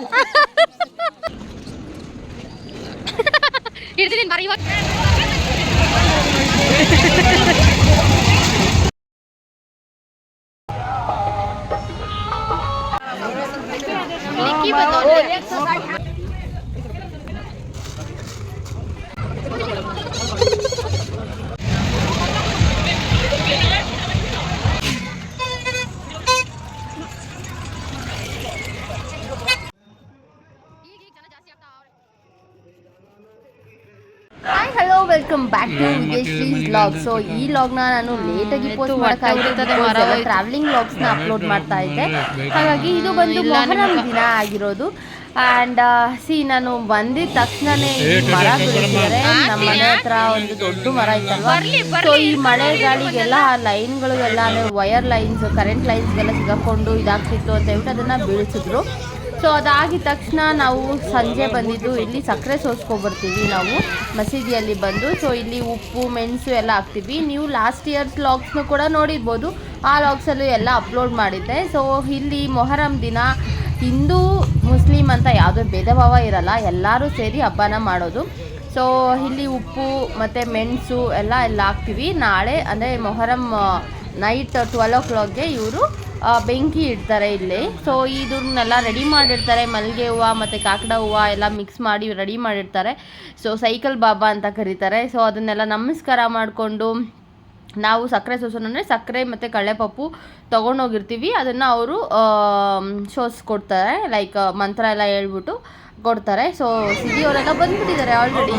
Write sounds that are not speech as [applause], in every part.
[laughs] ಹಿಡ್ದಿದ್ದೀನಿ ಬರೀ hi hello welcome back to Vijayashree blog so ಈ ಲಾಗ್ನ ನಾನು ಲೇಟಾಗಿ ಪೋಸ್ಟ್ ಮಾಡೋಕ್ಕಾಗಿರ್ತದೆ ಟ್ರಾವೆಲಿಂಗ್ ಲಾಗ್ಸ್ನ ಅಪ್ಲೋಡ್ ಮಾಡ್ತಾ ಇದ್ದೆ. ಹಾಗಾಗಿ ಇದು ಬಂದು ಮೊಹರಂ ದಿನ ಆಗಿರೋದು. ಆ್ಯಂಡ್ ಸಿ ನಾನು ಬಂದಿದ ತಕ್ಷಣನೇ ಈ ಮರ ಬೆಳೆಸಿದರೆ ನಮ್ಮ ಮನೆ ಹತ್ರ ಒಂದು ದೊಡ್ಡ ಮರ ಇತ್ತಲ್ವಾ? ಸೊ ಈ ಮಳೆ ಗಾಳಿಗೆಲ್ಲ ಲೈನ್ಗಳು ಎಲ್ಲ ವೈರ್ ಲೈನ್ಸ್ ಕರೆಂಟ್ ಲೈನ್ಸ್ಗೆಲ್ಲ ಸಿಗಾಕೊಂಡು ಇದಾಗ್ತಿತ್ತು ಅಂತ ಹೇಳ್ಬಿಟ್ಟು ಅದನ್ನು ಬೀಳಿಸಿದ್ರು. ಸೊ ಅದಾಗಿದ ತಕ್ಷಣ ನಾವು ಸಂಜೆ ಬಂದಿದ್ದು, ಇಲ್ಲಿ ಸಕ್ಕರೆ ಸೋಸ್ಕೊಬರ್ತೀವಿ ನಾವು, ಮಸೀದಿಯಲ್ಲಿ ಬಂದು. ಸೊ ಇಲ್ಲಿ ಉಪ್ಪು, ಮೆಣಸು ಎಲ್ಲ ಹಾಕ್ತೀವಿ. ನೀವು ಲಾಸ್ಟ್ ಇಯರ್ಸ್ ಲಾಗ್ಸ್ನು ಕೂಡ ನೋಡಿರ್ಬೋದು. ಆ ಲಾಗ್ಸಲ್ಲೂ ಎಲ್ಲ ಅಪ್ಲೋಡ್ ಮಾಡಿದ್ದೆ. ಸೊ ಇಲ್ಲಿ ಮೊಹರಂ ದಿನ, ಹಿಂದೂ, ಮುಸ್ಲಿಂ ಅಂತ ಯಾವುದೋ ಭೇದ ಭಾವ ಇರಲ್ಲ. ಎಲ್ಲರೂ ಸೇರಿ ಹಬ್ಬನ ಮಾಡೋದು. ಸೊ ಇಲ್ಲಿ ಉಪ್ಪು ಮತ್ತು ಮೆಣಸು ಎಲ್ಲ ಎಲ್ಲ ಹಾಕ್ತೀವಿ. ನಾಳೆ, ಅಂದರೆ ಮೊಹರಂ ನೈಟ್ ಟ್ವೆಲ್ ಓ ಕ್ಲಾಕ್ಗೆ ಇವರು ಬೆಂಕಿ ಇಡ್ತಾರೆ ಇಲ್ಲಿ. ಸೊ ಇದನ್ನೆಲ್ಲ ರೆಡಿ ಮಾಡಿರ್ತಾರೆ. ಮಲ್ಲಿಗೆ ಹೂವು ಮತ್ತು ಕಾಕಡ ಹೂವು ಎಲ್ಲ ಮಿಕ್ಸ್ ಮಾಡಿ ರೆಡಿ ಮಾಡಿರ್ತಾರೆ. ಸೊ ಸೈಕಲ್ ಬಾಬಾ ಅಂತ ಕರೀತಾರೆ. ಸೊ ಅದನ್ನೆಲ್ಲ ನಮಸ್ಕಾರ ಮಾಡಿಕೊಂಡು ನಾವು ಸಕ್ಕರೆ ಸೋಸೋನು ಅಂದರೆ ಸಕ್ಕರೆ ಮತ್ತು ಕಳೆಪಪ್ಪು ತೊಗೊಂಡೋಗಿರ್ತೀವಿ. ಅದನ್ನು ಅವರು ಕೊಡ್ತಾರೆ. ಲೈಕ್ ಮಂತ್ರ ಎಲ್ಲ ಹೇಳ್ಬಿಟ್ಟು ಕೊಡ್ತಾರೆ. ಸೊ ಸಿದಿಯವರೆಲ್ಲ ಬಂದ್ಬಿಟ್ಟಿದ್ದಾರೆ ಆಲ್ರೆಡಿ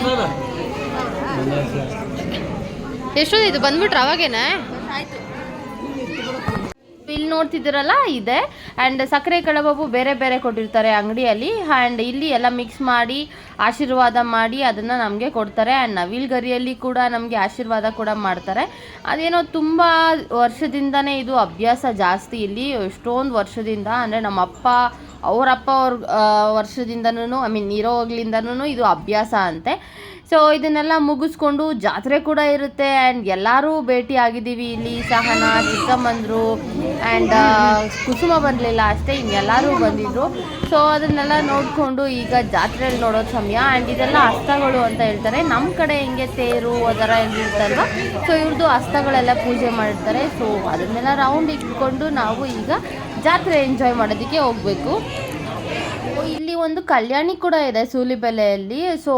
ಎಷ್ಟೊಂದು ಇದು ಬಂದ್ಬಿಟ್ರೆ ಅವಾಗೇನೆ? ಇಲ್ಲಿ ನೋಡ್ತಿದ್ದೀರಲ್ಲ, ಇದೆ. ಆ್ಯಂಡ್ ಸಕ್ಕರೆ ಕಡಬು ಬೇರೆ ಬೇರೆ ಕೊಟ್ಟಿರ್ತಾರೆ ಅಂಗಡಿಯಲ್ಲಿ. ಆ್ಯಂಡ್ ಇಲ್ಲಿ ಎಲ್ಲ ಮಿಕ್ಸ್ ಮಾಡಿ, ಆಶೀರ್ವಾದ ಮಾಡಿ ಅದನ್ನು ನಮಗೆ ಕೊಡ್ತಾರೆ. ಆ್ಯಂಡ್ ನವಿಲ್ ಗರಿಯಲ್ಲಿ ಕೂಡ ನಮಗೆ ಆಶೀರ್ವಾದ ಕೂಡ ಮಾಡ್ತಾರೆ. ಅದೇನೋ ತುಂಬ ವರ್ಷದಿಂದನೇ ಇದು ಅಭ್ಯಾಸ ಜಾಸ್ತಿ ಇಲ್ಲಿ. ಎಷ್ಟೊಂದು ವರ್ಷದಿಂದ ಅಂದರೆ ನಮ್ಮ ಅಪ್ಪ ಅವರಪ್ಪ ಅವ್ರ ವರ್ಷದಿಂದನೂ ಐ ಮೀನ್ ಇರೋಗ್ಲಿಂದನೂ ಇದು ಅಭ್ಯಾಸ ಅಂತೆ. ಸೊ ಇದನ್ನೆಲ್ಲ ಮುಗಿಸ್ಕೊಂಡು ಜಾತ್ರೆ ಕೂಡ ಇರುತ್ತೆ. ಆ್ಯಂಡ್ ಎಲ್ಲರೂ ಭೇಟಿ ಆಗಿದ್ದೀವಿ ಇಲ್ಲಿ. ಸಹನ ಚಿಕ್ಕಮ್ಮಂದರು ಆ್ಯಂಡ್ ಕುಸುಮ ಬರಲಿಲ್ಲ ಅಷ್ಟೇ ಇನ್ನೆಲ್ಲರೂ ಬಂದಿದ್ರು. ಸೊ ಅದನ್ನೆಲ್ಲ ನೋಡಿಕೊಂಡು ಈಗ ಜಾತ್ರೆಯಲ್ಲಿ ನೋಡೋ ಸಮಯ. ಆ್ಯಂಡ್ ಇದೆಲ್ಲ ಅಸ್ತಗಳು ಅಂತ ಹೇಳ್ತಾರೆ. ನಮ್ಮ ಕಡೆ ಹೆಂಗೆ ತೇರು ಅದರ ಹೆಂಗಿರ್ತಲ್ವ ಸೊ ಇವ್ರದ್ದು ಅಸ್ತಗಳೆಲ್ಲ ಪೂಜೆ ಮಾಡಿರ್ತಾರೆ ಸೊ ಅದನ್ನೆಲ್ಲ ರೌಂಡ್ ಇಟ್ಕೊಂಡು ನಾವು ಈಗ ಜಾತ್ರೆ ಎಂಜಾಯ್ ಮಾಡೋದಕ್ಕೆ ಹೋಗಬೇಕು. ಇಲ್ಲಿ ಒಂದು ಕಲ್ಯಾಣಿ ಕೂಡ ಇದೆ ಸೂಲಿಬೆಲೆಯಲ್ಲಿ. ಸೊ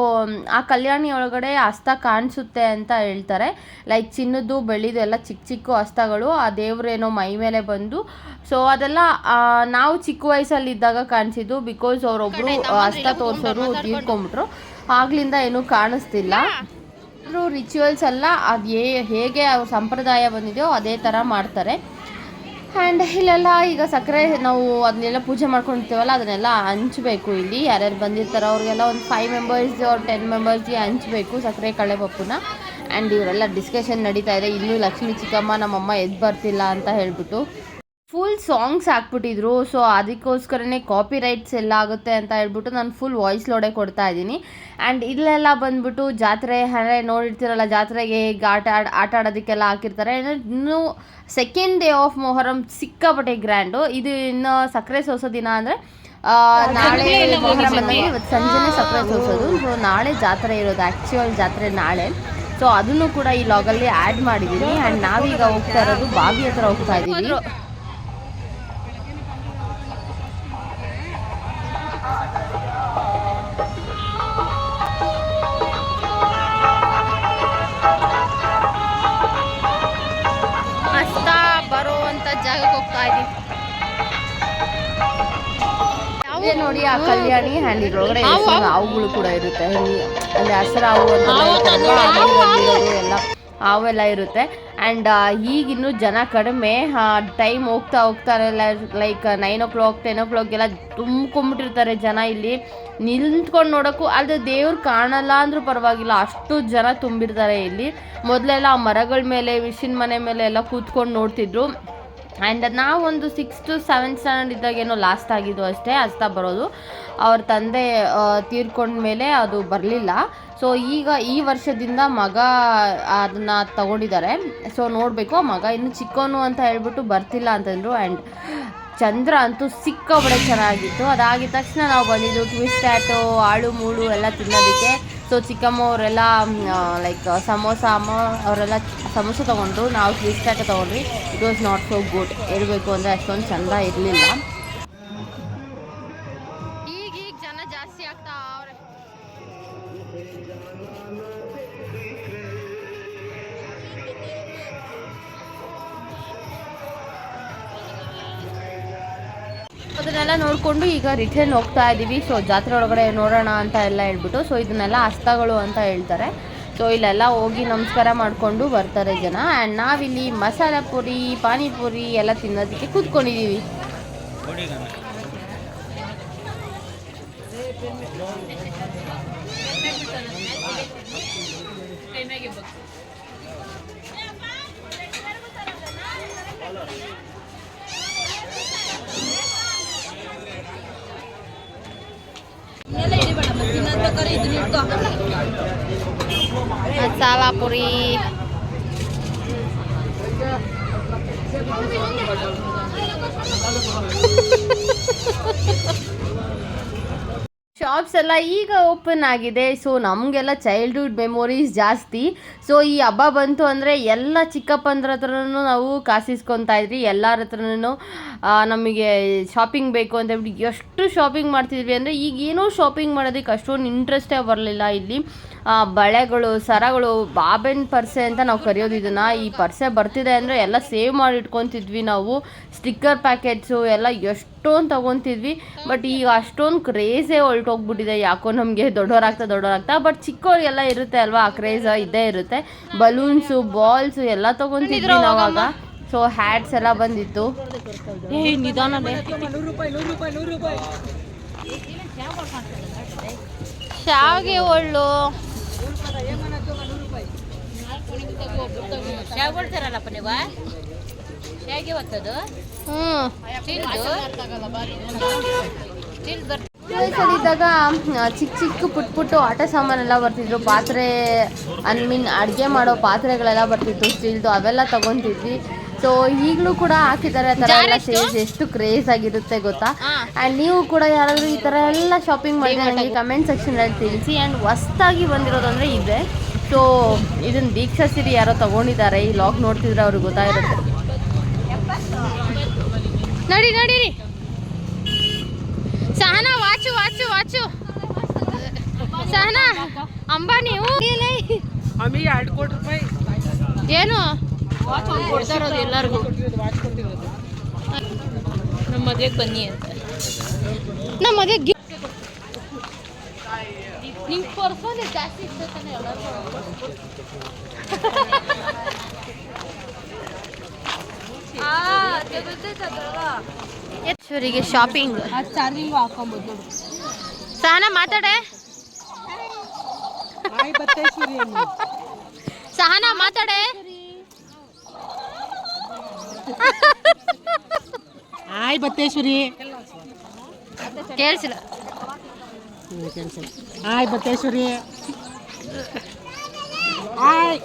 ಆ ಕಲ್ಯಾಣಿ ಒಳಗಡೆ ಹಸ್ತ ಕಾಣಿಸುತ್ತೆ ಅಂತ ಹೇಳ್ತಾರೆ. ಲೈಕ್ ಚಿನ್ನದ್ದು ಬೆಳ್ಳಿದು ಎಲ್ಲ ಚಿಕ್ಕ ಚಿಕ್ಕ ಅಸ್ತಗಳು ಆ ದೇವರೇನೋ ಮೈ ಮೇಲೆ ಬಂದು. ಸೊ ಅದೆಲ್ಲ ನಾವು ಚಿಕ್ಕ ವಯಸ್ಸಲ್ಲಿ ಇದ್ದಾಗ ಕಾಣಿಸಿದ್ದು ಬಿಕಾಸ್ ಅವರೊಬ್ಬರು ಹಸ್ತ ತೋರಿಸೋರು ತೀರ್ಕೊಂಬಿಟ್ರು ಆಗ್ಲಿಂದ ಏನೂ ಕಾಣಿಸ್ತಿಲ್ಲ. ರಿಚುವಲ್ಸ್ ಎಲ್ಲ ಅದು ಹೇಗೆ ಅವ್ರ ಸಂಪ್ರದಾಯ ಬಂದಿದೆಯೋ ಅದೇ ಥರ ಮಾಡ್ತಾರೆ. ಆ್ಯಂಡ್ ಇಲ್ಲೆಲ್ಲ ಈಗ ಸಕ್ಕರೆ ನಾವು ಅದನ್ನೆಲ್ಲ ಪೂಜೆ ಮಾಡ್ಕೊಂಡಿರ್ತೀವಲ್ಲ, ಅದನ್ನೆಲ್ಲ ಹಂಚಬೇಕು ಇಲ್ಲಿ. ಯಾರ್ಯಾರು ಬಂದಿರ್ತಾರೋ ಅವ್ರಿಗೆಲ್ಲ ಒಂದು ಫೈವ್ ಮೆಂಬರ್ಸ್ ಅವ್ರ ಟೆನ್ ಮೆಂಬರ್ಸ್ಗೆ ಹಂಚಬೇಕು ಸಕ್ಕರೆ ಕಳೆ ಪಪ್ಪುನ. ಆ್ಯಂಡ್ ಇವರೆಲ್ಲ ಡಿಸ್ಕಷನ್ ನಡೀತಾ ಇದೆ. ಇನ್ನೂ ಲಕ್ಷ್ಮಿ ಚಿಕ್ಕಮ್ಮ ನಮ್ಮಮ್ಮ ಎದ್ದು ಬರ್ತಿಲ್ಲ ಅಂತ ಹೇಳ್ಬಿಟ್ಟು. ಫುಲ್ ಸಾಂಗ್ಸ್ ಹಾಕ್ಬಿಟ್ಟಿದ್ರು. ಸೊ ಅದಕ್ಕೋಸ್ಕರನೇ ಕಾಪಿ ರೈಟ್ಸ್ ಎಲ್ಲ ಆಗುತ್ತೆ ಅಂತ ಹೇಳ್ಬಿಟ್ಟು ನಾನು ಫುಲ್ ವಾಯ್ಸ್ ಲೋಡೆ ಕೊಡ್ತಾ ಇದ್ದೀನಿ. ಆ್ಯಂಡ್ ಇಲ್ಲೆಲ್ಲ ಬಂದ್ಬಿಟ್ಟು ಜಾತ್ರೆ ಅಂದರೆ ನೋಡಿರ್ತೀರಲ್ಲ ಜಾತ್ರೆಗೆ ಈಗ ಆಟ ಆಡ್ ಆಟ ಆಡೋದಕ್ಕೆಲ್ಲ ಹಾಕಿರ್ತಾರೆ. ಇನ್ನೂ ಸೆಕೆಂಡ್ ಡೇ ಆಫ್ ಮೊಹರಂ ಸಿಕ್ಕಾಪಟ್ಟೆ ಗ್ರ್ಯಾಂಡು ಇದು ಇನ್ನು ಸಕ್ಕರೆ ಸೋಸೋ ದಿನ ಅಂದರೆ ನಾಳೆ ಮೊಹರಂ ಇವತ್ತು ಸಂಜೆನೇ ಸಕ್ಕರೆ ಸೋಸೋದು. ಸೊ ನಾಳೆ ಜಾತ್ರೆ ಇರೋದು ಆ್ಯಕ್ಚುಯಲ್ ಜಾತ್ರೆ ನಾಳೆ. ಸೊ ಅದನ್ನು ಕೂಡ ಈ ಲಾಗಲ್ಲಿ ಆ್ಯಡ್ ಮಾಡಿದ್ದೀನಿ. ಆ್ಯಂಡ್ ನಾವೀಗ ಹೋಗ್ತಾ ಇರೋದು ಬಾವಿ ಹತ್ರ ಹೋಗ್ತಾ ಇದ್ದೀವಿ. ನೋಡಿ ಆ ಕಲ್ಯಾಣಿ ಹ್ಯಾಂಡಿ ಒಳಗಡೆ ಹಾವುಗಳು ಕೂಡ ಇರುತ್ತೆ. ಅಲ್ಲಿ ಹಸಿರ ಹಾವು ಎಲ್ಲ ಹಾವೆಲ್ಲ ಇರುತ್ತೆ. ಆ್ಯಂಡ್ ಈಗಿನ್ನೂ ಜನ ಕಡಿಮೆ ಟೈಮ್ ಹೋಗ್ತಾ ಹೋಗ್ತಾ like nine o'clock ten ಓ ಕ್ಲಾಕ್ಗೆಲ್ಲ ತುಂಬ್ಕೊಂಬಿಟ್ಟಿರ್ತಾರೆ ಜನ ಇಲ್ಲಿ. ನಿಂತ್ಕೊಂಡು ನೋಡೋಕ್ಕೂ ಅಲ್ಲದೆ ದೇವ್ರು ಕಾಣಲ್ಲ ಅಂದ್ರೂ ಪರವಾಗಿಲ್ಲ ಅಷ್ಟು ಜನ ತುಂಬಿರ್ತಾರೆ ಇಲ್ಲಿ. ಮೊದಲೆಲ್ಲ ಆ ಮರಗಳ ಮೇಲೆ ವಿಷಿನ ಮನೆ ಮೇಲೆ ಎಲ್ಲ ಕೂತ್ಕೊಂಡು ನೋಡ್ತಿದ್ರು. ಆ್ಯಂಡ್ ನಾವೊಂದು ಸಿಕ್ಸ್ ಟು ಸೆವೆಂತ್ ಸ್ಟ್ಯಾಂಡರ್ಡ್ ಇದ್ದಾಗೇನೋ ಲಾಸ್ಟ್ ಆಗಿದ್ದು ಅಷ್ಟೇ ಹಸ್ತಾ ಬರೋದು. ಅವ್ರ ತಂದೆ ತೀರ್ಕೊಂಡ ಮೇಲೆ ಅದು ಬರಲಿಲ್ಲ. ಸೊ ಈಗ ಈ ವರ್ಷದಿಂದ ಮಗ, ಅದನ್ನು ತಗೊಂಡಿದ್ದಾರೆ. ಸೊ ನೋಡಬೇಕು, ಮಗ ಇನ್ನು ಚಿಕ್ಕವನು ಅಂತ ಹೇಳ್ಬಿಟ್ಟು ಬರ್ತಿಲ್ಲ ಅಂತಂದರು. ಆ್ಯಂಡ್ ಚಂದ್ರ ಅಂತೂ ಸಿಕ್ಕಾಬಡೆ ಚೆನ್ನಾಗಿತ್ತು. ಅದಾಗಿದ ತಕ್ಷಣ ನಾವು ಬಂದಿದ್ದು ಟ್ವಿಸ್ಟ್ ಆಟು ಆಳು ಮೂಳು ಎಲ್ಲ ತಿನ್ನೋದಕ್ಕೆ. ಸೊ ಚಿಕ್ಕಮ್ಮ ಅವರೆಲ್ಲ ಲೈಕ್ ಸಮೋಸ, ಅಮ್ಮ ಅವರೆಲ್ಲ ಸಮೋಸ ತೊಗೊಂಡ್ರು. ನಾವು ಟ್ವಿಸ್ಟ್ ಆಟೋ ತೊಗೊಂಡ್ರಿ it was not so good ಇರಬೇಕು ಅಂದರೆ ಅಷ್ಟೊಂದು ಚಂದ ಇರಲಿಲ್ಲ. ನೋಡಿಕೊಂಡು ಈಗ ರಿಟರ್ನ್ ಹೋಗ್ತಾ ಇದ್ದೀವಿ ಸೊ ಜಾತ್ರೆ ಒಳಗಡೆ ನೋಡೋಣ ಅಂತ ಎಲ್ಲ ಹೇಳ್ಬಿಟ್ಟು ಸೊ ಇದನ್ನೆಲ್ಲ ಹಸ್ತಗಳು ಅಂತ ಹೇಳ್ತಾರೆ. ಸೊ ಇಲ್ಲೆಲ್ಲ ಹೋಗಿ ನಮಸ್ಕಾರ ಮಾಡಿಕೊಂಡು ಬರ್ತಾರೆ ಜನ. ಆ್ಯಂಡ್ ನಾವಿಲ್ಲಿ ಮಸಾಲ ಪುರಿ, ಪಾನಿಪುರಿ ಎಲ್ಲ ತಿನ್ನೋದಕ್ಕೆ ಕೂತ್ಕೊಂಡಿದ್ದೀವಿ ಮಸಾಲ ಪುರಿ [laughs] ಶಾಪ್ಸ್ ಎಲ್ಲ ಈಗ ಓಪನ್ ಆಗಿದೆ. ಸೊ ನಮಗೆಲ್ಲ ಚೈಲ್ಡ್ಹುಡ್ ಮೆಮೊರೀಸ್ ಜಾಸ್ತಿ. ಸೊ ಈ ಹಬ್ಬ ಬಂತು ಅಂದರೆ ಎಲ್ಲ ಚಿಕ್ಕಪ್ಪಂದ್ರ ಹತ್ರನೂ ನಾವು ಕಾಸಿಸ್ಕೊತಾ ಇದ್ರಿ ಎಲ್ಲರ ಹತ್ರನೂ ನಮಗೆ ಶಾಪಿಂಗ್ ಬೇಕು ಅಂತ ಹೇಳ್ಬಿಟ್ಟು ಎಷ್ಟು ಶಾಪಿಂಗ್ ಮಾಡ್ತಿದ್ವಿ ಅಂದರೆ ಈಗ ಏನೋ ಶಾಪಿಂಗ್ ಮಾಡೋದಕ್ಕೆ ಅಷ್ಟೊಂದು ಇಂಟ್ರೆಸ್ಟೇ ಬರಲಿಲ್ಲ ಇಲ್ಲಿ. ಬಳೆಗಳು ಸರಗಳು ಬಾಬೆನ್ ಪರ್ಸೆ ಅಂತ ನಾವು ಕರೆಯೋದು ಇದನ್ನು. ಈ ಪರ್ಸೆ ಬರ್ತಿದೆ ಅಂದರೆ ಎಲ್ಲ ಸೇವ್ ಮಾಡಿ ಇಟ್ಕೊತಿದ್ವಿ ನಾವು. ಸ್ಟಿಕ್ಕರ್ ಪ್ಯಾಕೆಟ್ಸು ಎಲ್ಲ ಎಷ್ಟೊಂದು ತೊಗೊತಿದ್ವಿ. ಬಟ್ ಈಗ ಅಷ್ಟೊಂದು ಕ್ರೇಜೇ ಹೊರಟೋಗ್ಬಿಟ್ಟಿದೆ ಯಾಕೋ ನಮಗೆ ದೊಡ್ಡವರಾಗ್ತಾ ದೊಡ್ಡವರಾಗ್ತಾ ಬಟ್ ಚಿಕ್ಕವ್ರಿಗೆಲ್ಲ ಇರುತ್ತೆ ಅಲ್ವಾ? ಆ ಕ್ರೇಜ್ ಇದ್ದೇ ಇರುತ್ತೆ. ಬಲೂನ್ಸು ಬಾಲ್ಸು ಎಲ್ಲ ತೊಗೊತಿದ್ವಿ ನಾವಾಗ. ಸೊ ಹ್ಯಾಟ್ಸ್ ಎಲ್ಲ ಬಂದಿತ್ತು. ಏ ಶಾವಿಗೆ ಒಳ್ಳು. ಕೊಡ್ತಾರಲ್ಲಪ್ಪ ನೀವು ಹೇಗೆ ಸ್ಟೀಲ್ ಇದ್ದಾಗ ಚಿಕ್ಕ ಚಿಕ್ಕ ಪುಟ್ ಪುಟ್ಟು ಆಟ ಸಾಮಾನೆಲ್ಲ ಬರ್ತಿದ್ರು. ಪಾತ್ರೆ ಐ ಮೀನ್ ಅಡುಗೆ ಮಾಡೋ ಪಾತ್ರೆಗಳೆಲ್ಲ ಬರ್ತಿತ್ತು ಸ್ಟೀಲ್ದು ಅವೆಲ್ಲ ತಗೊಂತಿದ್ವಿ. ಸೊ ಈಗಲೂ ಕೂಡ ಹಾಕಿದ್ದಾರೆ ಆ ಥರ ಎಲ್ಲ ಸೇಲ್ಸ್ ಎಷ್ಟು? ಕ್ರೇಜ್ ಆಗಿರುತ್ತೆ ಗೊತ್ತಾ? ಆ್ಯಂಡ್ ನೀವು ಕೂಡ ಯಾರಾದರೂ ಈ ಥರ ಎಲ್ಲ ಶಾಪಿಂಗ್ ಮಾಡಿದ್ರೆ ನನಗೆ ಕಮೆಂಟ್ ಸೆಕ್ಷನಲ್ಲಿ ತಿಳಿಸಿ ಆ್ಯಂಡ್ ಹೊಸ್ದಾಗಿ ಬಂದಿರೋದಂದ್ರೆ ಇದೆ ಸೊ ಇದನ್ನ ದೀಕ್ಷಾ ಸಿರಿ ಯಾರೋ ತಗೊಂಡಿದ್ದಾರೆ. ಈ ಲಾಗ್ ನೋಡ್ತಿದ್ರೆ ಅವ್ರಿಗೆ ಗೊತ್ತಾಗಿರುತ್ತೆ. ನೋಡಿ ನೋಡಿ. Sahana watch watch watch. Sahana Ambani ಹ್ಞೂ. ಆಮೇಲೆ ಎರಡು ಕೋಟಿ ರೂಪಾಯಿ ಏನು ಕೊಡ್ತಾ ಇರೋದು ಎಲ್ಲರಿಗೂ. ಕೊಟ್ಟಿರೋದು ನಮ್ಮ ಮದುವೆಗೆ ಬನ್ನಿ ಅಂತ. ನಮ್ಮ ಮದುವೆ ಗಿ ನಿಂಗೆ ಪರ್ಸೋನೆ ಜಾಸ್ತಿ ಇಷ್ಟ ತಾನೆ ಎಲ್ಲರಿಗೂ ಈಶ್ವರಿಗೆ ಶಾಪಿಂಗ್ ಅದು ಚಾರ್ಜಿಂಗ್ ಹಾಕೊಬೋದು ನೋಡು. ಸಹನಾ ಮಾತಾಡೆ. ಆಯ್ ಬತ್ತೇಶ್ವರಿ ಸಹನಾ ಮಾತಾಡೆ. ಆಯ್ ಬತ್ತೇಶ್ವರಿ. ಕೇಳಿಸಿಲ್ಲ. ಆಯ್ ಬತ್ತೇಶ್ವರಿ. ಆಯ್.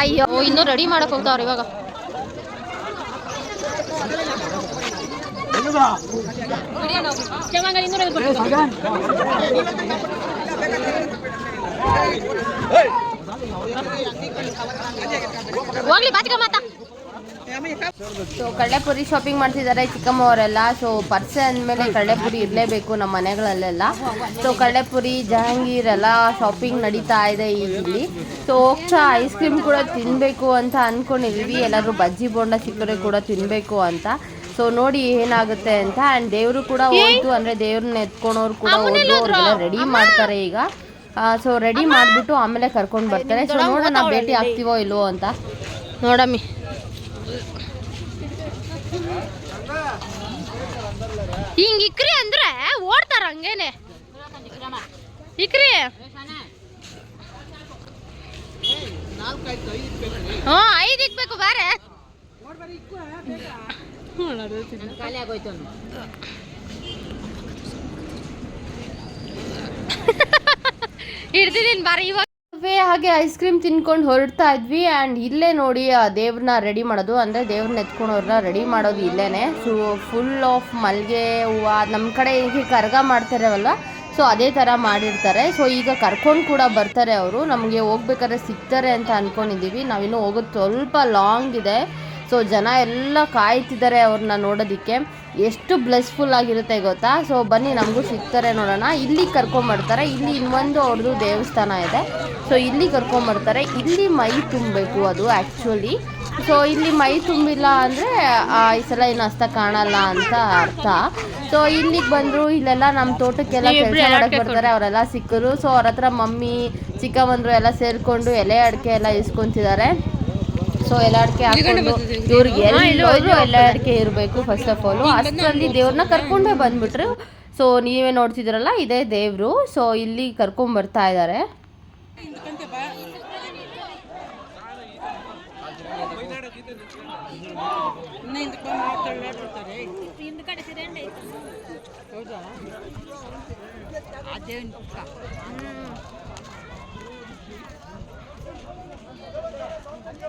ಅಯ್ಯೋ ಇನ್ನೂ ರೆಡಿ ಮಾಡಕ್ ಹೋಗ್ತಾವ್ರ ಇವಾಗ. ಹೋಗ್ಲಿ ಮಾತಾ. ಸೊ ಕಡಲೆಪುರಿ ಶಾಪಿಂಗ್ ಮಾಡ್ತಿದ್ದಾರೆ ಚಿಕ್ಕಮ್ಮವರೆಲ್ಲ ಸೊ ಪರ್ಸೆ ಅಂದಮೇಲೆ ಕಡಲೆಪುರಿ ಇರಲೇಬೇಕು ನಮ್ಮ ಮನೆಗಳಲ್ಲೆಲ್ಲ. ಸೊ ಕಡಲೆಪುರಿ ಜಹಾಂಗೀರ್ ಎಲ್ಲ ಶಾಪಿಂಗ್ ನಡೀತಾ ಇದೆ ಇಲ್ಲಿ. ಸೊ ಹೋಗ್ತಾ ಐಸ್ ಕ್ರೀಮ್ ಕೂಡ ತಿನ್ನಬೇಕು ಅಂತ ಅಂದ್ಕೊಂಡಿದ್ವಿ ಎಲ್ಲರೂ ಬಜ್ಜಿ ಬೋಂಡ ಸಿಕ್ಕರೆ ಕೂಡ ತಿನ್ನಬೇಕು ಅಂತ. ಸೊ ನೋಡಿ ಏನಾಗುತ್ತೆ ಅಂತ ಆ್ಯಂಡ್ ದೇವರು ಕೂಡ ಹೋಯ್ತು ಅಂದರೆ ದೇವ್ರನ್ನ ಎತ್ಕೊಳೋರು ಕೂಡ ಹೋದ್ರು ಅವ್ರಿಗೆಲ್ಲ ರೆಡಿ ಮಾಡ್ತಾರೆ ಈಗ. ಸೊ ರೆಡಿ ಮಾಡಿಬಿಟ್ಟು ಆಮೇಲೆ ಕರ್ಕೊಂಡು ಬರ್ತಾರೆ. ಸೊ ನೋಡೋಣ ಭೇಟಿ ಆಗ್ತೀವೋ ಇಲ್ವೋ ಅಂತ. ನೋಡಮ್ಮಿ. ಹಿಂಗ್ ಇಕ್ರಿ ಅಂದ್ರೆ ಓಡ್ತಾರ ಹಂಗೇನೆ. ಇಕ್ರಿ. ಹ್ಞೂ ಐದು ಇಕ್ಬೇಕು ಬಾರೆ. [laughs] ಹಿಡ್ದಿದ್ದೀನಿ ಬಾರಿ ಇವಾಗ. ಹಾಗೆ ಐಸ್ ಕ್ರೀಮ್ ತಿನ್ಕೊಂಡು ಹೊರಡ್ತಾ ಇದ್ವಿ ಆ್ಯಂಡ್ ಇಲ್ಲೇ ನೋಡಿ ಆ ದೇವ್ರನ್ನ ರೆಡಿ ಮಾಡೋದು. ಅಂದರೆ ದೇವ್ರನ್ನ ಎತ್ಕೊಂಡವ್ರನ್ನ ರೆಡಿ ಮಾಡೋದು ಇಲ್ಲೇನೆ. ಸೊ ಫುಲ್ ಆಫ್ ಮಲ್ಲಿಗೆ ಹೂವು ನಮ್ಮ ಕಡೆ ಹೀಗೆ ಕರ್ಗ ಮಾಡ್ತಾರವಲ್ಲ ಸೊ ಅದೇ ಥರ ಮಾಡಿರ್ತಾರೆ. ಸೊ ಈಗ ಕರ್ಕೊಂಡು ಕೂಡ ಬರ್ತಾರೆ ಅವರು. ನಮಗೆ ಹೋಗ್ಬೇಕಾದ್ರೆ ಸಿಗ್ತಾರೆ ಅಂತ ಅಂದ್ಕೊಂಡಿದ್ದೀವಿ ನಾವಿನ್ನೂ ಹೋಗೋದು ಸ್ವಲ್ಪ ಲಾಂಗ್ ಇದೆ. ಸೊ ಜನ ಎಲ್ಲ ಕಾಯ್ತಿದ್ದಾರೆ ಅವ್ರನ್ನ ನೋಡೋದಕ್ಕೆ. ಎಷ್ಟು ಬ್ಲೆಸ್ಫುಲ್ ಆಗಿರುತ್ತೆ ಗೊತ್ತಾ? ಸೊ ಬನ್ನಿ ನಮಗೂ ಸಿಗ್ತಾರೆ ನೋಡೋಣ. ಇಲ್ಲಿ ಕರ್ಕೊಂಬರ್ತಾರೆ. ಇಲ್ಲಿ ಇನ್ನೊಂದು ಅವ್ರದ್ದು ದೇವಸ್ಥಾನ ಇದೆ. ಸೊ ಇಲ್ಲಿ ಕರ್ಕೊಂಬರ್ತಾರೆ. ಇಲ್ಲಿ ಮೈ ತುಂಬಬೇಕು ಅದು ಆ್ಯಕ್ಚುಲಿ ಸೊ ಇಲ್ಲಿ ಮೈ ತುಂಬಿಲ್ಲ ಅಂದರೆ ಈ ಸಲ ಏನು ಅಷ್ಟ ಕಾಣಲ್ಲ ಅಂತ ಅರ್ಥ. ಸೊ ಇಲ್ಲಿಗೆ ಬಂದರು ಇಲ್ಲೆಲ್ಲ ನಮ್ಮ ತೋಟಕ್ಕೆಲ್ಲ ಕೆಲಸ ಮಾಡಕ್ಕೆ ಬರ್ತಾರೆ. ಅವರೆಲ್ಲ ಸಿಕ್ಕರು. ಸೊ ಅವ್ರ ಹತ್ರ ಮಮ್ಮಿ ಬಂದರು ಎಲ್ಲ ಸೇರಿಕೊಂಡು ಎಲೆ ಅಡಿಕೆ ಎಲ್ಲ ಇಸ್ಕೊಂತಿದ್ದಾರೆ. ಸೊ ಎಲ್ಲ ಅಡಿಕೆ ಹಾಕೊಂಡು ಇವ್ರಿಗೆ ಎಲ್ಲಿ ಅಡಿಕೆ ಇರಬೇಕು ಫಸ್ಟ್ ಆಫ್ ಆಲ್ ಅಷ್ಟರಲ್ಲಿ ದೇವ್ರನ್ನ ಕರ್ಕೊಂಡೇ ಬಂದ್ಬಿಟ್ರು. ಸೊ ನೀವೇ ನೋಡ್ತಿದ್ರಲ್ಲ ಇದೇ ದೇವರು. ಸೊ ಇಲ್ಲಿ ಕರ್ಕೊಂಡ್ ಬರ್ತಾ ಇದ್ದಾರೆ ಹೌದಾ? ಅದೇ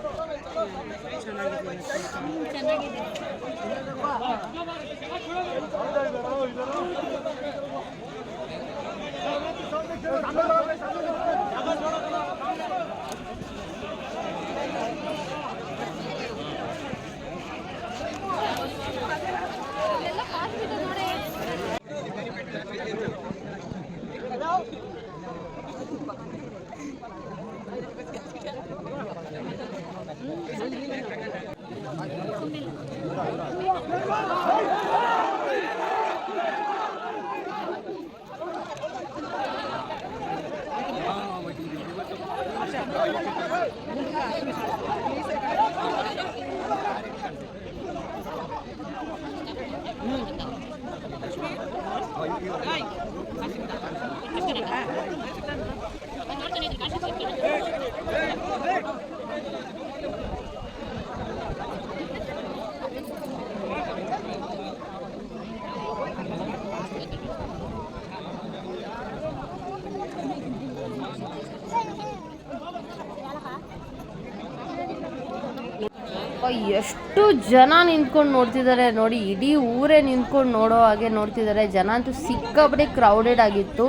ಅಪ್ಪ, ಎಷ್ಟು ಜನ ನಿಂತ್ಕೊಂಡು ನೋಡ್ತಿದ್ದಾರೆ ನೋಡಿ, ಇಡೀ ಊರೇ ನಿಂತ್ಕೊಂಡು ನೋಡೋ ಹಾಗೆ ನೋಡ್ತಿದ್ದಾರೆ ಜನ ಅಂತೂ ಸಿಕ್ಕಾಪಟ್ಟೆ ಕ್ರೌಡೆಡ್ ಆಗಿತ್ತು.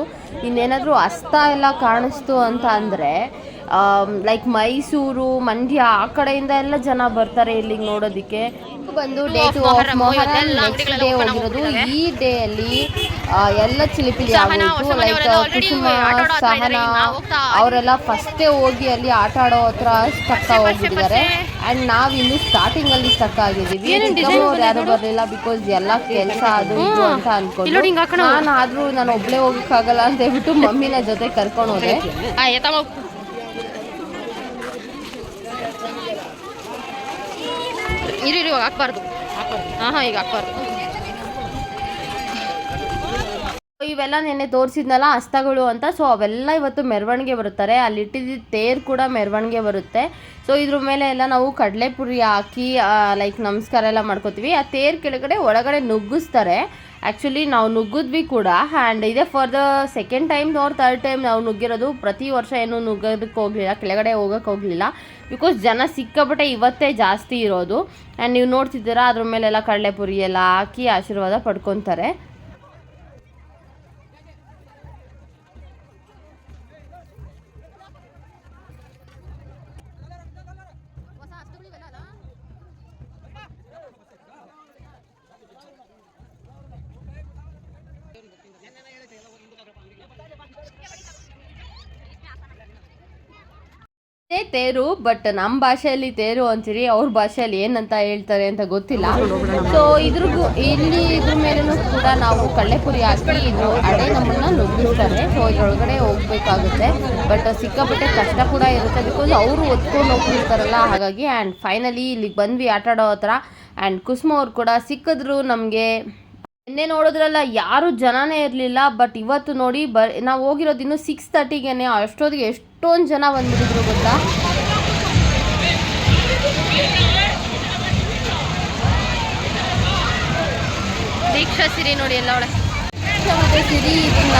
ಇನ್ನೇನಾದರೂ ಅಸ್ತ ಎಲ್ಲ ಕಾಣಿಸ್ತು ಅಂತ ಅಂದರೆ ಲೈಕ್ ಮೈಸೂರು ಮಂಡ್ಯ ಆ ಕಡೆಯಿಂದ ಎಲ್ಲ ಜನ ಬರ್ತಾರೆ ಇಲ್ಲಿಗೆ ನೋಡೋದಕ್ಕೆ. ಬಂದು day two of Muharram next day ಹೋಗಿರೋದು. ಈ ಡೇ ಅಲ್ಲಿ ಎಲ್ಲ ಚಿಲಿಪಿಲಿ ಆಗೋಯ್ತು ಲೈಕ್ ಕುಸುಮ ಸಹನ ಅವರೆಲ್ಲ ಫಸ್ಟೇ ಹೋಗಿ ಅಲ್ಲಿ ಆಟ ಆಡೋ ಹತ್ರ ಸ್ಟಕ್ ಹೋಗಿದ್ದಾರೆ ಅಂಡ್ ನಾವ್ ಇನ್ನು ಸ್ಟಾರ್ಟಿಂಗ್ ಅಲ್ಲಿ ಸ್ಟಕ್ ಆಗಿದ್ದೀವಿ. ಅವ್ರು ಯಾರು ಬರಲಿಲ್ಲ ಬಿಕಾಸ್ ಎಲ್ಲ ಕೆಲಸ ಅದು ಇದು ಅಂತ ಅನ್ಕೊಂಡು ನಾನು ಆದ್ರೂ ನಾನು ಒಬ್ಳೆ ಹೋಗಕ್ಕಾಗಲ್ಲ ಅಂತ ಹೇಳ್ಬಿಟ್ಟು ಮಮ್ಮಿನ ಜೊತೆ ಕರ್ಕೊಂಡು ಹೋದೆ. ಇರು ಇರು ಇವಾಗ ಹಾಕ್ಬಾರ್ದು. ಹಾಂ ಹಾಂ ಈಗ ಹಾಕ್ಬಾರ್ದು. ಇವೆಲ್ಲ ನೆನ್ನೆ ತೋರಿಸಿದ್ನಲ್ಲ ಹಸ್ತಗಳು ಅಂತ. ಸೊ ಅವೆಲ್ಲ ಇವತ್ತು ಮೆರವಣಿಗೆ ಬರುತ್ತಾರೆ. ಅಲ್ಲಿ ಇಟ್ಟಿದ್ದ ತೇರು ಕೂಡ ಮೆರವಣಿಗೆ ಬರುತ್ತೆ. ಸೊ ಇದ್ರ ಮೇಲೆ ಎಲ್ಲ ನಾವು ಕಡಲೆಪುರಿ ಹಾಕಿ ಲೈಕ್ ನಮಸ್ಕಾರ ಎಲ್ಲ ಮಾಡ್ಕೋತೀವಿ. ಆ ತೇರು ಕೆಳಗಡೆ ಒಳಗಡೆ ನುಗ್ಗಿಸ್ತಾರೆ. ಆ್ಯಕ್ಚುಲಿ ನಾವು ನುಗ್ಗಿದ್ವಿ ಕೂಡ ಆ್ಯಂಡ್ ಇದೇ ಫಾರ್ ದ ಸೆಕೆಂಡ್ ಟೈಮ್ ಅವ್ರ ಥರ್ಡ್ ಟೈಮ್ ನಾವು ನುಗ್ಗಿರೋದು. ಪ್ರತಿ ವರ್ಷ ಏನು ನುಗ್ಗೋದಕ್ಕೆ ಹೋಗಲಿಲ್ಲ, ಕೆಳಗಡೆ ಹೋಗೋಕ್ಕೆ ಹೋಗಲಿಲ್ಲ. ಬಿಕಾಸ್ ಜನ ಸಿಕ್ಕಾಪಟ್ಟೆ ಇವತ್ತೇ ಜಾಸ್ತಿ ಇರೋದು. ಆ್ಯಂಡ್ ನೀವು ನೋಡ್ತಿದ್ದೀರಾ, ಅದ್ರ ಮೇಲೆಲ್ಲ ಕಡಲೆಪುರಿ ಎಲ್ಲ ಹಾಕಿ ಆಶೀರ್ವಾದ ಪಡ್ಕೊತಾರೆ. ತೇರು ಬಟ್ ನಮ್ಮ ಭಾಷೆಯಲ್ಲಿ ತೇರು ಅಂತೀರಿ, ಅವ್ರ ಭಾಷೆಯಲ್ಲಿ ಏನಂತ ಹೇಳ್ತಾರೆ ಅಂತ ಗೊತ್ತಿಲ್ಲ. ಸೊ ಇದ್ರಿಗೂ, ಇಲ್ಲಿ ಇದ್ರ ಮೇಲೂ ಕೂಡ ನಾವು ಕಳ್ಳೆಪುರಿ ಹಾಕಿ ಇದು ಅಡೆ ನಮ್ಮನ್ನ ನುಗ್ಗಿಸ್ತಾರೆ. ಸೊ ಇದ್ರೊಳಗಡೆ ಹೋಗ್ಬೇಕಾಗುತ್ತೆ. ಬಟ್ ಸಿಕ್ಕಾಪಟ್ಟೆ ಕಷ್ಟ ಕೂಡ ಇರುತ್ತೆ. ಬಿಕಾಸ್ ಅವರು ಒತ್ಕೊಂಡು ಹೋಗ್ತಿರ್ತಾರಲ್ಲ, ಹಾಗಾಗಿ ಆ್ಯಂಡ್ ಫೈನಲಿ ಇಲ್ಲಿಗೆ ಬಂದ್ವಿ ಆಟ ಆಡೋ ಹತ್ರ. ಆ್ಯಂಡ್ ಕುಸುಮ ಅವ್ರು ಕೂಡ ಸಿಕ್ಕಿದ್ರು ನಮಗೆ ನಿನ್ನೆ ನೋಡಿದ್ರಲ್ಲ ಯಾರು ಜನನೇ ಇರಲಿಲ್ಲ ಬಟ್ ಇವತ್ತು ನೋಡಿ ಬ ನಾವು ಹೋಗಿರೋದು ಇನ್ನು ಸಿಕ್ಸ್ ತರ್ಟಿಗೆನೆ ಅಷ್ಟೊತ್ತಿಗೆ ಎಷ್ಟೊಂದು ಜನ ಬಂದ್ಬಿಟ್ಟಿದ್ರು ಗೊತ್ತಾ? ದೀಕ್ಷಾ ಸಿರಿ ನೋಡಿ ಎಲ್ಲ ಒಳಗೆ. ಮತ್ತೆ ಸಿರಿ ಇದನ್ನ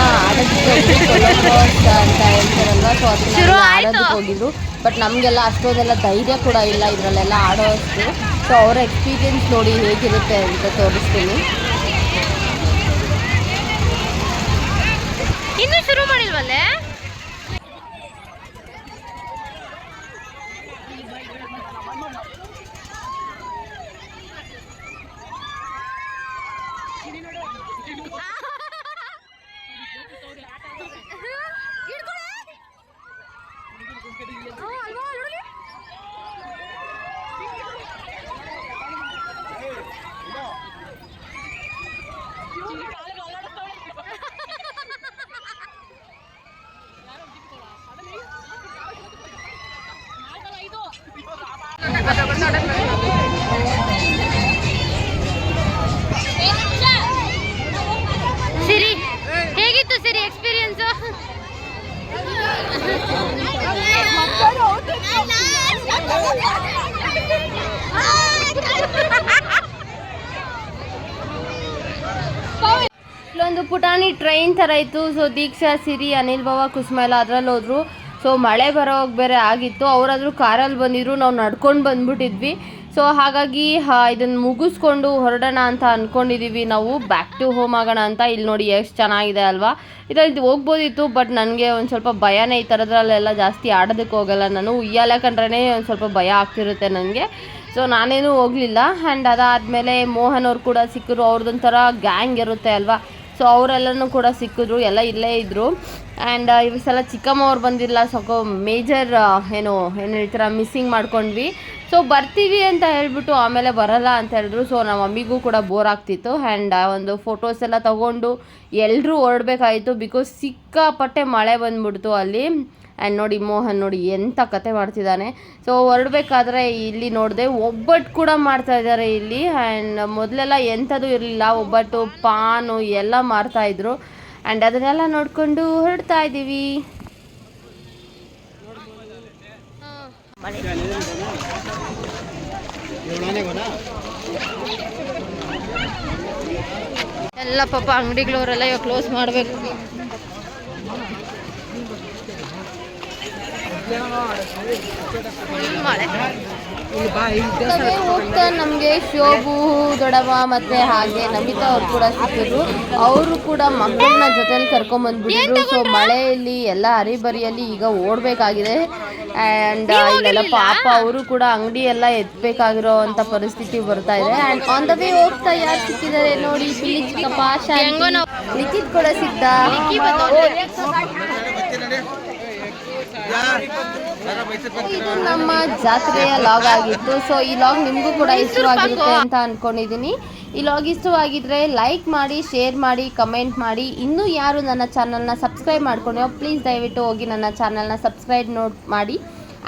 ಅಂತ ಹೇಳ್ತಾರಲ್ವಾ ಸೊ ಶುರು ಅದನ್ನ ಆಡೋದಕ್ಕೆ ಹೋಗಿದ್ರು. ಬಟ್ ನಮಗೆಲ್ಲ ಅಷ್ಟೊಂದೆಲ್ಲ ಧೈರ್ಯ ಕೂಡ ಇಲ್ಲ ಇದರಲ್ಲೆಲ್ಲ ಆಡೋಷ್ಟು ಸೊ ಅವರ ಎಕ್ಸ್ಪೀರಿಯನ್ಸ್ ನೋಡಿ ಹೇಗಿರುತ್ತೆ ಅಂತ ತೋರಿಸ್ತೀನಿ. ಇನ್ನೂ ಶುರು ಮಾಡಿಲ್ವಲ್ಲೇ ಪುಟಾಣಿ ಟ್ರೈನ್ ಥರ ಇತ್ತು. ಸೊ ದೀಕ್ಷಾ, ಸಿರಿ, ಅನಿಲ್ ಬಾವ, ಕುಸುಮ ಎಲ್ಲ ಅದರಲ್ಲಿ ಹೋದ್ರು. ಸೊ ಮಳೆ ಬರೋವಾಗ ಬೇರೆ ಆಗಿತ್ತು. ಅವರಾದರೂ ಕಾರಲ್ಲಿ ಬಂದಿದ್ರು. ನಾವು ನಡ್ಕೊಂಡು ಬಂದ್ಬಿಟ್ಟಿದ್ವಿ ಸೊ ಹಾಗಾಗಿ ಇದನ್ನು ಮುಗಿಸ್ಕೊಂಡು ಹೊರಡೋಣ ಅಂತ ಅಂದ್ಕೊಂಡಿದ್ದೀವಿ ನಾವು. ಬ್ಯಾಕ್ ಟು ಹೋಮ್ ಆಗೋಣ ಅಂತ. ಇಲ್ಲಿ ನೋಡಿ ಎಷ್ಟು ಚೆನ್ನಾಗಿದೆ ಅಲ್ವಾ? ಇದರಲ್ಲಿ ಹೋಗ್ಬೋದಿತ್ತು ಬಟ್ ನನಗೆ ಒಂದು ಸ್ವಲ್ಪ ಭಯನೇ ಈ ಥರದ್ರಲ್ಲೆಲ್ಲ ಜಾಸ್ತಿ ಆಡೋದಕ್ಕೆ ಹೋಗಲ್ಲ. ನಾನು ಉಯ್ಯಾಲೆ ಕಂಡ್ರೇ ಒಂದು ಸ್ವಲ್ಪ ಭಯ ಆಗ್ತಿರುತ್ತೆ ನನಗೆ. ಸೊ ನಾನೇನು ಹೋಗಲಿಲ್ಲ. ಆ್ಯಂಡ್ ಅದಾದಮೇಲೆ ಮೋಹನ್ ಅವ್ರು ಕೂಡ ಸಿಕ್ಕರು ಅವ್ರದ್ದೊಂಥರ ಗ್ಯಾಂಗ್ ಇರುತ್ತೆ ಅಲ್ವಾ? ಸೊ ಅವರೆಲ್ಲರೂ ಕೂಡ ಸಿಕ್ಕಿದ್ರು, ಎಲ್ಲ ಇಲ್ಲೇ ಇದ್ದರು ಆ್ಯಂಡ್ ಈ ಸಲ ಚಿಕ್ಕಮ್ಮ ಅವ್ರು ಬಂದಿಲ್ಲ ಸ್ವಲ್ಪ ಮೇಜರ್ ಏನು ಏನು ಹೇಳ್ತಾರೆ ಮಿಸ್ಸಿಂಗ್ ಮಾಡ್ಕೊಂಡ್ವಿ. ಸೊ ಬರ್ತೀವಿ ಅಂತ ಹೇಳ್ಬಿಟ್ಟು ಆಮೇಲೆ ಬರಲ್ಲ ಅಂತ ಹೇಳಿದ್ರು. ಸೊ ನಮ್ಮ ಮಮ್ಮಿಗೂ ಕೂಡ ಬೋರ್ ಆಗ್ತಿತ್ತು. ಆ್ಯಂಡ್ ಒಂದು ಫೋಟೋಸ್ ಎಲ್ಲ ತಗೊಂಡು ಎಲ್ಲರೂ ಹೊರಡ್ಬೇಕಾಯಿತು ಬಿಕಾಸ್ ಸಿಕ್ಕಾಪಟ್ಟೆ ಮಳೆ ಬಂದ್ಬಿಡ್ತು ಅಲ್ಲಿ. ಆ್ಯಂಡ್ ನೋಡಿ ಮೋಹನ್ ನೋಡಿ ಎಂಥ ಕತೆ ಮಾಡ್ತಿದ್ದಾನೆ. ಸೊ ಹೊರಡ್ಬೇಕಾದ್ರೆ ಇಲ್ಲಿ ನೋಡಿದೆ ಒಬ್ಬಟ್ಟು ಕೂಡ ಮಾಡ್ತಾ ಇದ್ದಾರೆ ಇಲ್ಲಿ. ಆ್ಯಂಡ್ ಮೊದಲೆಲ್ಲ ಎಂಥದ್ದು ಇರಲಿಲ್ಲ. ಒಬ್ಬಟ್ಟು, ಪಾನು ಎಲ್ಲ ಮಾರ್ತಾಯಿದ್ರು ಆ್ಯಂಡ್ ಅದನ್ನೆಲ್ಲ ನೋಡಿಕೊಂಡು ಹೊರಡ್ತಾ ಇದ್ದೀವಿ. ಎಲ್ಲ ಪಾಪ ಅಂಗಡಿಗಳವರೆಲ್ಲ ಇವಾಗ ಕ್ಲೋಸ್ ಮಾಡಬೇಕು ಮಳೆ ಹಾಗೆ ಹೋಗ್ತಾ ನಮಗೆ ಶೋಭು ದೊಡವ ಮತ್ತೆ ಹಾಗೆ ನಮಿತಾ ಅವ್ರು ಕೂಡ ಸಿಕ್ಕಿದ್ರು. ಅವರು ಕೂಡ ಮಕ್ಕಳನ್ನ ಜೊತೆಲಿ ಕರ್ಕೊಂಬಂದ್ಬಿಟ್ಟಿದ್ರು. ಸೊ ಮಳೆಯಲ್ಲಿ ಎಲ್ಲ ಅರಿಬರಿಯಲ್ಲಿ ಈಗ ಓಡಬೇಕಾಗಿದೆ. ಆ್ಯಂಡ್ ಇಲ್ಲೆಲ್ಲ ಪಾಪ ಅವರು ಕೂಡ ಅಂಗಡಿ ಎಲ್ಲ ಎತ್ಬೇಕಾಗಿರೋ ಅಂತ ಪರಿಸ್ಥಿತಿ ಬರ್ತಾ ಇದೆ. ಆ್ಯಂಡ್ ಆನ್ ದ ವೇ ಹೋಗ್ತಾ ಯಾರು ಸಿಕ್ಕಿದ್ದಾರೆ ನೋಡಿ ಚಿಕ್ಕಪ್ಪ ನಿಖಿತ್ ಕೂಡ ಸಿಕ್ತ ಇದು ನಮ್ಮ ಜಾತ್ರೆಯ ಲಾಗ್ ಆಗಿತ್ತು. ಸೊ ಈ ಲಾಗ್ ನಿಮಗೂ ಕೂಡ ಇಷ್ಟವಾಗಿರುತ್ತೆ ಅಂತ ಅನ್ಕೊಂಡಿದ್ದೀನಿ ಈ ಲಾಗ್ ಇಷ್ಟವಾಗಿದ್ರೆ ಲೈಕ್ ಮಾಡಿ ಶೇರ್ ಮಾಡಿ ಕಮೆಂಟ್ ಮಾಡಿ. ಇನ್ನೂ ಯಾರು ನನ್ನ ಚಾನಲ್ನ ಸಬ್ಸ್ಕ್ರೈಬ್ ಮಾಡ್ಕೊಂಡಿರೋ ಪ್ಲೀಸ್ ದಯವಿಟ್ಟು ಹೋಗಿ ನನ್ನ ಚಾನಲ್ನ ಸಬ್ಸ್ಕ್ರೈಬ್ ನೋಟ್ ಮಾಡಿ.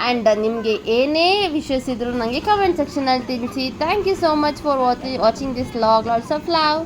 ಆ್ಯಂಡ್ ನಿಮಗೆ ಏನೇ ವಿಶೇಷ ಇದ್ರೂ ನನಗೆ ಕಮೆಂಟ್ ಸೆಕ್ಷನಲ್ಲಿ ತಿಳಿಸಿ. Thank you so much for watching this log lots of love